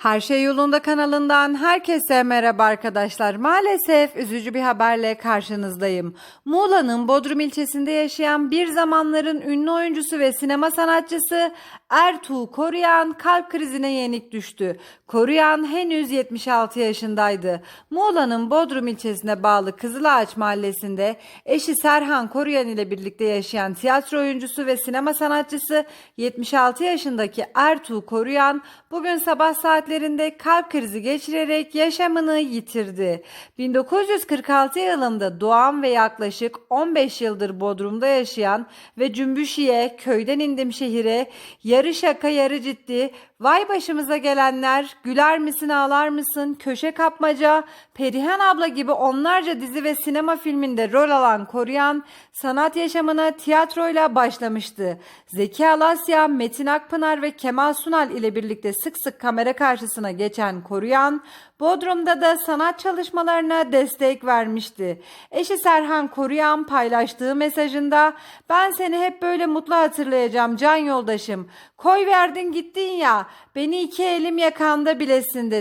Her Şey Yolunda kanalından herkese merhaba arkadaşlar. Maalesef üzücü bir haberle karşınızdayım. Muğla'nın Bodrum ilçesinde yaşayan bir zamanların ünlü oyuncusu ve sinema sanatçısı Ertuğ Koruyan kalp krizine yenik düştü. Koruyan henüz 76 yaşındaydı. Muğla'nın Bodrum ilçesine bağlı Kızılağaç mahallesinde eşi Serhan Koruyan ile birlikte yaşayan tiyatro oyuncusu ve sinema sanatçısı 76 yaşındaki Ertuğ Koruyan bugün sabah saatlerinde kalp krizi geçirerek yaşamını yitirdi. 1946 yılında doğan ve yaklaşık 15 yıldır Bodrum'da yaşayan ve Cümbüşi'ye köyden indim şehire yarı şaka yarı ciddi vay başımıza gelenler güler misin ağlar mısın köşe kapmaca Perihan abla gibi onlarca dizi ve sinema filminde rol alan Koruyan sanat yaşamına tiyatroyla başlamıştı. Zeki Alasya, Metin Akpınar ve Kemal Sunal ile birlikte sık sık kamera karşısına geçen Koruyan, Bodrum'da da sanat çalışmalarına destek vermişti. Eşi Serhan Koruyan paylaştığı mesajında ben seni hep böyle mutlu hatırlayacağım can yoldaşım. Koy verdin gittin ya beni iki elim yakanda bilesin dedi.